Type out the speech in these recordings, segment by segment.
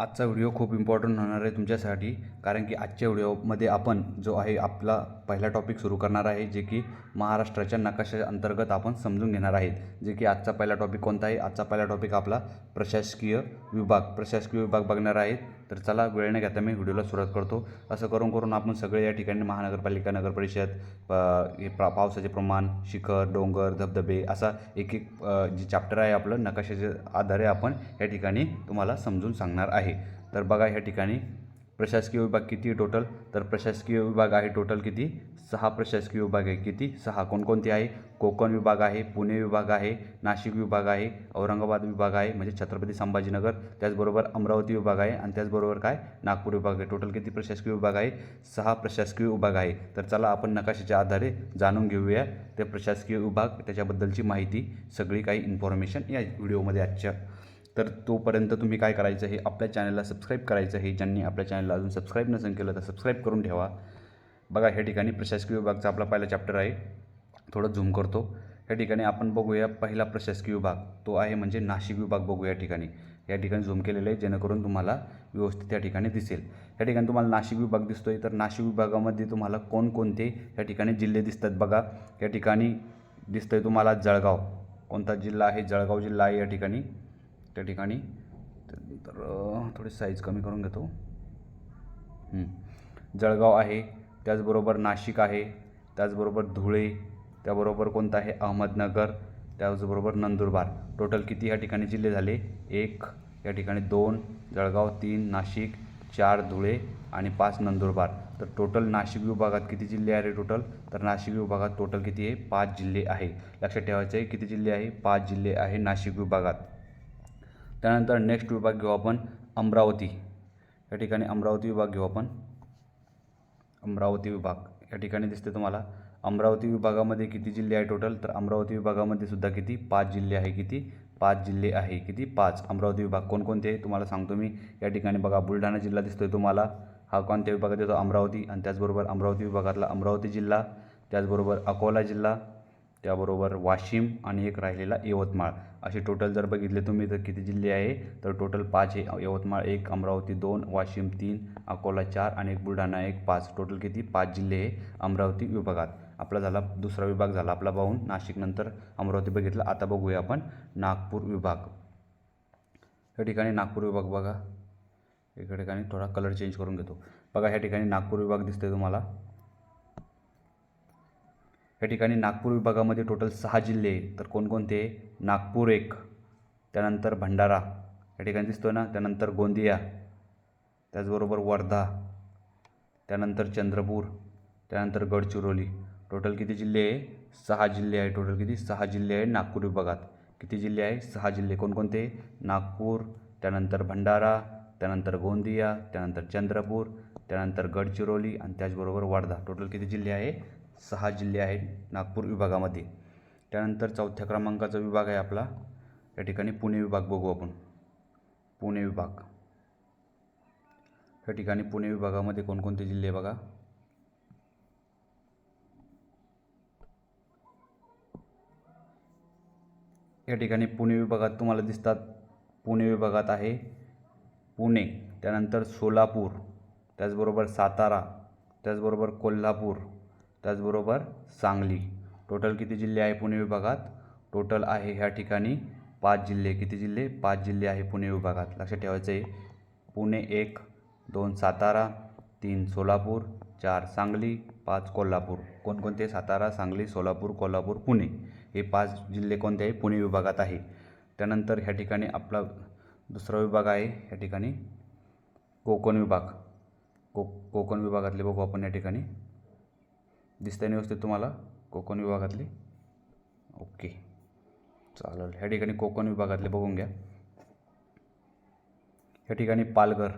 आजचा व्हिडिओ खूप इम्पॉर्टंट होणार आहे तुमच्यासाठी. कारण की आजच्या व्हिडिओमध्ये आपण जो आहे आपला पहिला टॉपिक सुरू करणार आहे जे की महाराष्ट्राच्या नकाशा अंतर्गत आपण समजून घेणार आहेत. जे की आजचा पहिला टॉपिक कोणता आहे? आजचा पहिला टॉपिक आपला प्रशासकीय विभाग. प्रशासकीय विभाग बघणार आहेत. तर चला वेळ न घेता मी व्हिडिओला सुरुवात करतो. असं करून करून आपण सगळे या ठिकाणी महानगरपालिका नगरपरिषद प- हे पा पावसाचे प्रमाण शिखर डोंगर धबधबे असा एक एक जे चॅप्टर आहे आपलं नकाशाच्या आधारे आपण या ठिकाणी तुम्हाला समजून सांगणार आहे. तर बघा ह्या ठिकाणी. प्रशासकीय विभाग किती टोटल तर प्रशासकीय विभाग आहे टोटल किती? सहा प्रशासकीय विभाग आहे. किती? सहा. कोणकोणते आहे? कोकण विभाग आहे पुणे विभाग आहे नाशिक विभाग आहे औरंगाबाद विभाग आहे म्हणजे छत्रपती संभाजीनगर त्याचबरोबर अमरावती विभाग आहे आणि त्याचबरोबर काय? नागपूर विभाग आहे. टोटल किती प्रशासकीय विभाग आहे? सहा प्रशासकीय विभाग आहे. तर चला आपण नकाशाच्या आधारे जाणून घेऊया ते प्रशासकीय विभाग त्याच्याबद्दलची माहिती सगळी काही इन्फॉर्मेशन या व्हिडिओमध्ये आजच्या. तर तोपर्यंत तुम्ही काय करायचं आहे? आपल्या चॅनलला सबस्क्राईब करायचं आहे. ज्यांनी आपल्या चॅनलला अजून सबस्क्राईब नसेल केलं तर सबस्क्राईब करून ठेवा. बघा ह्या ठिकाणी प्रशासकीय विभागचा आपला पहिला चॅप्टर आहे. थोडं झूम करतो. ह्या ठिकाणी आपण बघूया पहिला प्रशासकीय विभाग. तो आहे म्हणजे नाशिक विभाग बघू या ठिकाणी. या ठिकाणी झूम केलेलं आहे जेणेकरून तुम्हाला व्यवस्थित त्या ठिकाणी दिसेल. या ठिकाणी तुम्हाला नाशिक विभाग दिसतोय. तर नाशिक विभागामध्ये तुम्हाला कोणकोणते या ठिकाणी जिल्हे दिसतात बघा. या ठिकाणी दिसतंय तुम्हाला जळगाव. कोणता जिल्हा आहे? जळगाव जिल्हा आहे या ठिकाणी. त्या ठिकाणी. तर थोडी साईज कमी करून घेतो. जळगाव आहे त्याचबरोबर नाशिक आहे त्याचबरोबर धुळे त्याबरोबर कोणतं आहे? अहमदनगर त्याचबरोबर नंदुरबार. टोटल किती या ठिकाणी जिल्हे झाले? एक. या ठिकाणी दोन जळगाव तीन नाशिक चार धुळे आणि पाच नंदुरबार. तर टोटल नाशिक विभागात किती जिल्हे आहे टोटल तर नाशिक विभागात टोटल किती आहे? पाच जिल्हे आहे. लक्षात ठेवायचं आहे किती जिल्हे आहे? पाच जिल्हे आहे नाशिक विभागात. त्यानंतर नेक्स्ट विभाग घेऊ आपण अमरावती. या ठिकाणी अमरावती विभाग घेऊ आपण. अमरावती विभाग. या ठिकाणी दिसते तुम्हाला. अमरावती विभागामध्ये किती जिल्हे आहे टोटल तर अमरावती विभागामध्ये सुद्धा किती? पाच जिल्हे आहे किती? पाच जिल्हे आहे किती? पाच. अमरावती विभाग कोणकोणते आहे तुम्हाला सांगतो मी. या ठिकाणी बघा बुलढाणा जिल्हा दिसतोय तुम्हाला. हा कोणत्या विभागात येतो? अमरावती. आणि त्याचबरोबर अमरावती विभागातला अमरावती जिल्हा. त्याचबरोबर अकोला जिल्हा. त्याबरोबर वाशिम आणि एक राहिलेला यवतमाळ. असे टोटल जर बघितले तुम्ही तर किती जिल्हे आहे? तर टोटल पाच आहे. यवतमाळ एक अमरावती दोन वाशिम तीन अकोला चार आणि एक बुलढाणा एक पाच. टोटल किती? पाच जिल्हे आहे अमरावती विभागात. आपला झाला दुसरा विभाग झाला आपला पाहून नाशिकनंतर अमरावती बघितलं. आता बघूया आपण नागपूर विभाग. या ठिकाणी नागपूर विभाग बघा. एका ठिकाणी थोडा कलर चेंज करून घेतो. बघा ह्या ठिकाणी नागपूर विभाग दिसतोय तुम्हाला. या ठिकाणी नागपूर विभागामध्ये टोटल सहा जिल्हे तर कोणकोणते? नागपूर एक त्यानंतर भंडारा या ठिकाणी दिसतो ना? त्यानंतर गोंदिया त्याचबरोबर वर्धा त्यानंतर चंद्रपूर त्यानंतर गडचिरोली. टोटल किती जिल्हे आहे? सहा जिल्हे आहे. टोटल किती? सहा जिल्हे आहे नागपूर विभागात. किती जिल्हे आहे? सहा जिल्हे. कोणकोणते? नागपूर त्यानंतर भंडारा त्यानंतर गोंदिया त्यानंतर चंद्रपूर त्यानंतर गडचिरोली आणि त्याचबरोबर वर्धा. टोटल किती जिल्हे आहे? सहा जिल्हे आहेत नागपूर विभागामध्ये. त्यानंतर चौथ्या क्रमांकाचा विभाग आहे आपला. या ठिकाणी पुणे विभाग बघू आपण. पुणे विभाग. या ठिकाणी पुणे विभागामध्ये कोणकोणते जिल्हे बघा. या ठिकाणी पुणे विभागात तुम्हाला दिसतात. पुणे विभागात आहे पुणे त्यानंतर सोलापूर त्याचबरोबर सातारा त्याचबरोबर कोल्हापूर त्याचबरोबर सांगली. टोटल किती जिल्हे आहे पुणे विभागात? टोटल आहे ह्या ठिकाणी पाच जिल्हे. किती जिल्हे? पाच जिल्हे आहे पुणे विभागात. लक्षात ठेवायचं आहे पुणे एक दोन सातारा तीन सोलापूर चार सांगली पाच कोल्हापूर. कोणकोणते? सातारा सांगली सोलापूर कोल्हापूर पुणे. हे पाच जिल्हे कोणते आहे? पुणे विभागात आहे. त्यानंतर ह्या ठिकाणी आपला दुसरा विभाग आहे. ह्या ठिकाणी कोकण विभाग. को कोकण विभागातले बघू आपण या ठिकाणी. दिसतंय आहे व्यवस्थित तुम्हाला कोकण विभागातले. ओके. चालेल. ह्या ठिकाणी कोकण विभागातले बघून घ्या. ह्या ठिकाणी पालघर.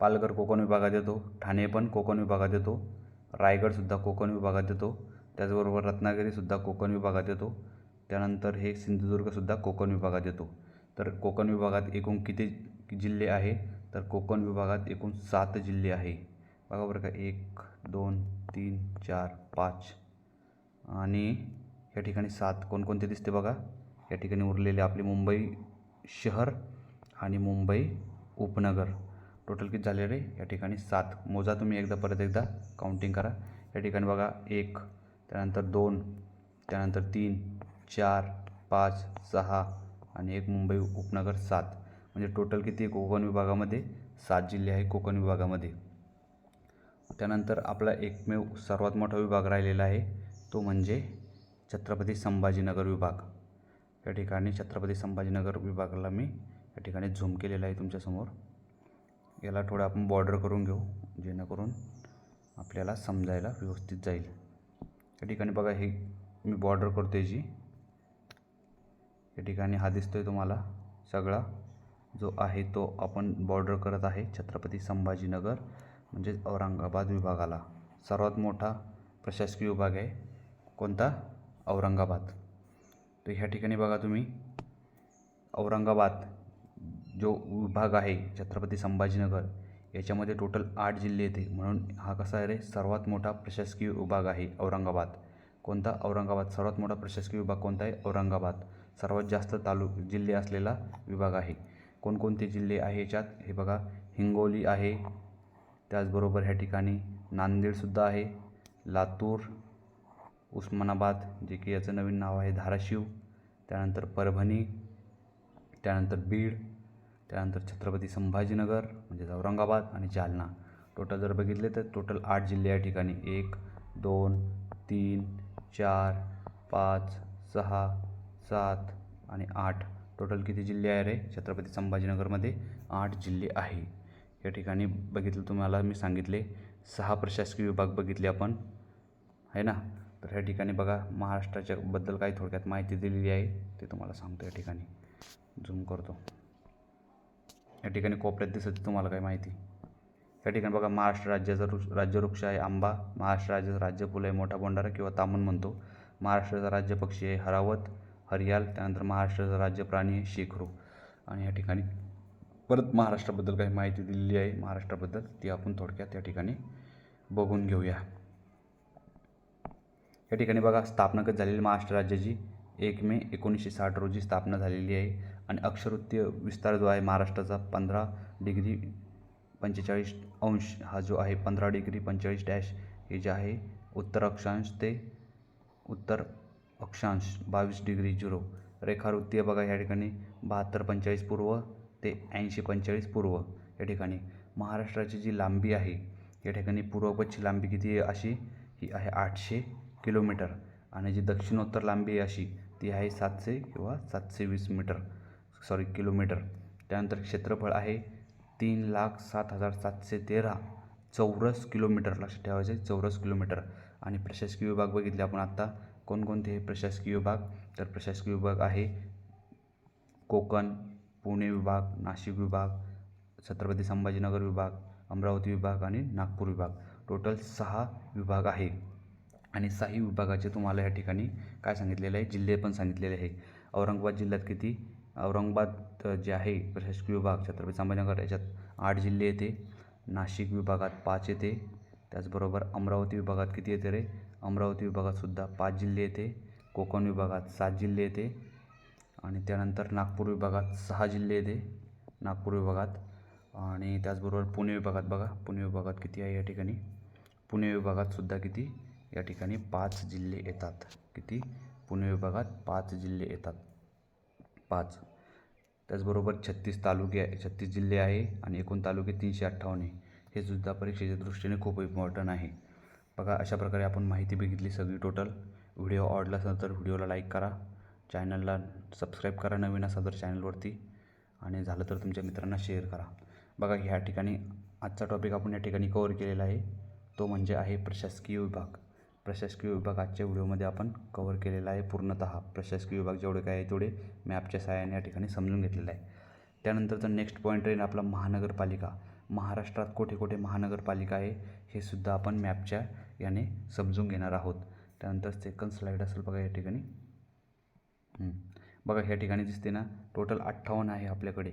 पालघर कोकण विभागात येतो. ठाणे पण कोकण विभागात येतो. रायगडसुद्धा कोकण विभागात येतो. त्याचबरोबर रत्नागिरीसुद्धा कोकण विभागात येतो. त्यानंतर हे सिंधुदुर्गसुद्धा कोकण विभागात येतो. तर कोकण विभागात एकूण किती जिल्हे आहे? तर कोकण विभागात एकूण सात जिल्हे आहे. बघा बरं का. एक दोन तीन चार पाच. आणि या ठिकाणी सात. कोणकोणते दिसते बघा. या ठिकाणी उरलेले आपले मुंबई शहर आणि मुंबई उपनगर. टोटल किती झाले रे? या ठिकाणी सात. मोजा तुम्ही एकदा परत एकदा. काउंटिंग करा. या ठिकाणी बघा एक त्यानंतर दोन त्यानंतर तीन चार पाच सहा आणि एक मुंबई उपनगर सात. म्हणजे टोटल किती? कोकण विभागामध्ये सात जिल्हे आहे कोकण विभागामध्ये. त्यानंतर आपला एकमेव सर्वात मोठा विभाग राहिलेला आहे तो म्हणजे छत्रपती संभाजीनगर विभाग. या ठिकाणी छत्रपती संभाजीनगर विभागाला मी या ठिकाणी झूम केलेला आहे तुमच्यासमोर. याला थोडं आपण बॉर्डर करून घेऊ जेणेकरून आपल्याला समजायला व्यवस्थित जाईल. या ठिकाणी बघा हे मी बॉर्डर करतो याची या ठिकाणी हा दिसतो आहे तुम्हाला सगळा. जो आहे तो आपण बॉर्डर करत आहे छत्रपती संभाजीनगर. म्हणजेच औरंगाबाद विभागाला सर्वात मोठा प्रशासकीय विभाग आहे कोणता? औरंगाबाद. तर ह्या ठिकाणी बघा तुम्ही औरंगाबाद जो विभाग आहे छत्रपती संभाजीनगर याच्यामध्ये टोटल आठ जिल्हे येते. म्हणून हा कसा आहे रे? सर्वात मोठा प्रशासकीय विभाग आहे औरंगाबाद. कोणता? औरंगाबाद. सर्वात मोठा प्रशासकीय विभाग कोणता आहे? औरंगाबाद. सर्वात जास्त तालुक जिल्हे असलेला विभाग आहे. कोणकोणते जिल्हे आहे याच्यात? हे बघा हिंगोली आहे त्याचबरोबर ह्या ठिकाणी नांदेडसुद्धा आहे. लातूर उस्मानाबाद जे की याचं नवीन नाव आहे धाराशिव त्यानंतर परभणी त्यानंतर बीड त्यानंतर छत्रपती संभाजीनगर म्हणजेच औरंगाबाद आणि जालना. टोटल जर बघितले तर टोटल आठ जिल्हे या ठिकाणी. एक दोन तीन चार पाच सहा सात आणि आठ. टोटल किती जिल्हे आहे रे? छत्रपती संभाजीनगरमध्ये आठ जिल्हे आहे. या ठिकाणी बघितलं तुम्हाला मी सांगितले. सहा प्रशासकीय विभाग बघितले आपण. आहे ना? तर ह्या ठिकाणी बघा महाराष्ट्राच्या बद्दल काही थोडक्यात माहिती दिलेली आहे. ते तुम्हाला सांगतो या ठिकाणी. झूम करतो. या ठिकाणी कोपऱ्यात दिसत तुम्हाला काय माहिती. या ठिकाणी बघा महाराष्ट्र राज्याचा वृक्ष राज्यवृक्ष आहे आंबा. महाराष्ट्र राज्याचा राज्यफूल आहे मोठा बोंडारा किंवा तामन म्हणतो. महाराष्ट्राचा राज्य पक्षी आहे हरावत हरियाल. त्यानंतर महाराष्ट्राचा राज्य प्राणी आहे शेखरू. आणि या ठिकाणी परत महाराष्ट्राबद्दल काही माहिती दिलेली आहे. महाराष्ट्राबद्दल ती आपण थोडक्यात या ठिकाणी बघून घेऊया. या ठिकाणी बघा स्थापना कधी झालेली? महाराष्ट्र राज्याची एक मे एकोणीसशे साठ रोजी स्थापना झालेली आहे. आणि अक्षरवृत्तीय विस्तार जो आहे महाराष्ट्राचा पंधरा डिग्री पंचेचाळीस अंश हा जो आहे पंधरा डिग्री पंचेचाळीस डॅश हे जे आहे उत्तर अक्षांश ते उत्तर अक्षांश बावीस डिग्री झिरो. रेखावृत्तीय बघा या ठिकाणी बहात्तर पंचेचाळीस पूर्व ते ऐंशी पंचेचाळीस पूर्व या ठिकाणी. महाराष्ट्राची जी लांबी आहे या ठिकाणी पूर्वपश्चिम लांबी किती आहे? अशी ही आहे आठशे किलोमीटर. आणि जी दक्षिणोत्तर लांबी आहे अशी ती आहे सातशे किंवा सातशे वीस मीटर. Sorry kilometre. त्यानंतर क्षेत्रफळ आहे तीन लाख सात हजार सातशे तेरा चौरस किलोमीटर. लक्षात ठेवायचे चौरस किलोमीटर. आणि प्रशासकीय विभाग बघितले आपण आत्ता कोणकोणते हे प्रशासकीय विभाग? तर प्रशासकीय विभाग आहे कोकण पुणे विभाग नाशिक विभाग छत्रपती संभाजीनगर विभाग अमरावती विभाग आणि नागपूर विभाग. टोटल सहा विभाग आहे. आणि सहाही विभागाचे तुम्हाला या ठिकाणी काय सांगितलेलं आहे? जिल्हे पण सांगितलेले आहे. औरंगाबाद जिल्ह्यात किती? औरंगाबाद जे आहे प्रशासकीय विभाग छत्रपती संभाजीनगर याच्यात आठ जिल्हे येते. नाशिक विभागात पाच येते. त्याचबरोबर अमरावती विभागात किती येते रे? अमरावती विभागातसुद्धा पाच जिल्हे येते. कोकण विभागात सात जिल्हे येते. आणि त्यानंतर नागपूर विभागात सहा जिल्हे येते. नागपूर विभागात आणि त्याचबरोबर पुणे विभागात बघा पुणे विभागात किती आहे या ठिकाणी? पुणे विभागातसुद्धा किती? या ठिकाणी पाच जिल्हे येतात. किती? पुणे विभागात पाच जिल्हे येतात. पाच. त्याचबरोबर छत्तीस तालुके आहे छत्तीस जिल्हे आहे आणि एकूण तालुके तीनशे अठ्ठावन्न हे सुद्धा परीक्षेच्या दृष्टीने खूप इम्पॉर्टंट आहे. बघा अशा प्रकारे आपण माहिती बघितली सगळी टोटल व्हिडिओ आवडला असेल तर व्हिडिओला लाईक करा. चॅनलला सबस्क्राईब करा नवीन असाल तर चॅनलवरती आणि झालं तर तुमच्या मित्रांना शेअर करा. बघा ह्या ठिकाणी आजचा टॉपिक आपण या ठिकाणी कवर केलेला आहे. तो म्हणजे आहे प्रशासकीय विभाग. प्रशासकीय विभाग आजच्या व्हिडिओमध्ये आपण कवर केलेला आहे पूर्णतः. प्रशासकीय विभाग जेवढे काय आहे तेवढे मॅपच्या सहाय्याने या ठिकाणी समजून घेतलेलं आहे. त्यानंतरचा नेक्स्ट पॉईंट राहील आपला महानगरपालिका. महाराष्ट्रात कुठे कुठे महानगरपालिका आहे हे सुद्धा आपण मॅपच्या याने समजून घेणार आहोत. त्यानंतर सेकंड स्लाईड असेल बघा या ठिकाणी. बघा ह्या ठिकाणी दिसते ना टोटल अठ्ठावन्न आहे आपल्याकडे.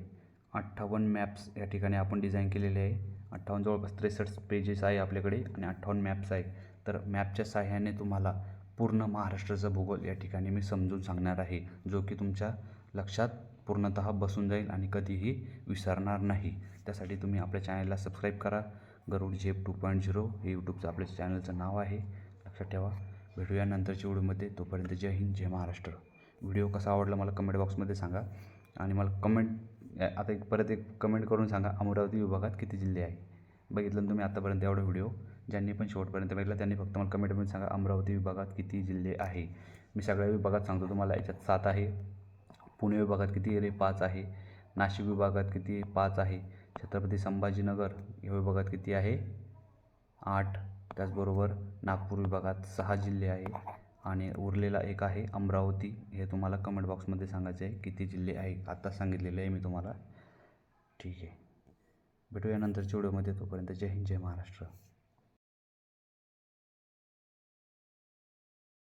अठ्ठावन्न मॅप्स या ठिकाणी आपण डिझाईन केलेले आहे. अठ्ठावन्न जवळपास त्रेसष्ट पेजेस आहे आपल्याकडे आणि अठ्ठावन्न मॅप्स आहे. तर मॅपच्या साह्याने तुम्हाला पूर्ण महाराष्ट्राचा भूगोल या ठिकाणी मी समजून सांगणार आहे जो की तुमच्या लक्षात पूर्णतः बसून जाईल आणि कधीही विसरणार नाही. त्यासाठी तुम्ही आपल्या चॅनलला सबस्क्राईब करा. गरुड झेप टू पॉईंट झिरो हे यूट्यूबचं आपल्या चॅनलचं नाव आहे. लक्षात ठेवा. भेटूया नंतरच्या व्हिडिओमध्ये तोपर्यंत जय हिंद जय महाराष्ट्र. व्हिडिओ कसा आवडला मला कमेंट बॉक्समध्ये सांगा. आणि मला कमेंट आता एक परत एक कमेंट करून सांगा अमरावती विभागात किती जिल्हे आहे? बघितलं तुम्ही आतापर्यंत एवढा व्हिडिओ. ज्यांनी पण शेवटपर्यंत बघितला त्यांनी फक्त मला कमेंटमध्ये सांगा अमरावती विभागात किती जिल्हे आहे? मी सगळ्या विभागात सांगतो तुम्हाला याच्यात सात आहे. पुणे विभागात किती रे? पाच आहे. नाशिक विभागात किती पाच आहे. छत्रपती संभाजीनगर या विभागात किती आहे? आठ. त्याचबरोबर नागपूर विभागात सहा जिल्हे आहे. आणि उरलेला एक आहे अमरावती. हे तुम्हाला कमेंट बॉक्समध्ये सांगायचं आहे. किती जिल्हे आहे? आत्ता सांगितलेले आहे मी तुम्हाला. ठीक आहे. भेटूया नंतरच्या व्हिडिओमध्ये तोपर्यंत जय हिंद जय महाराष्ट्र.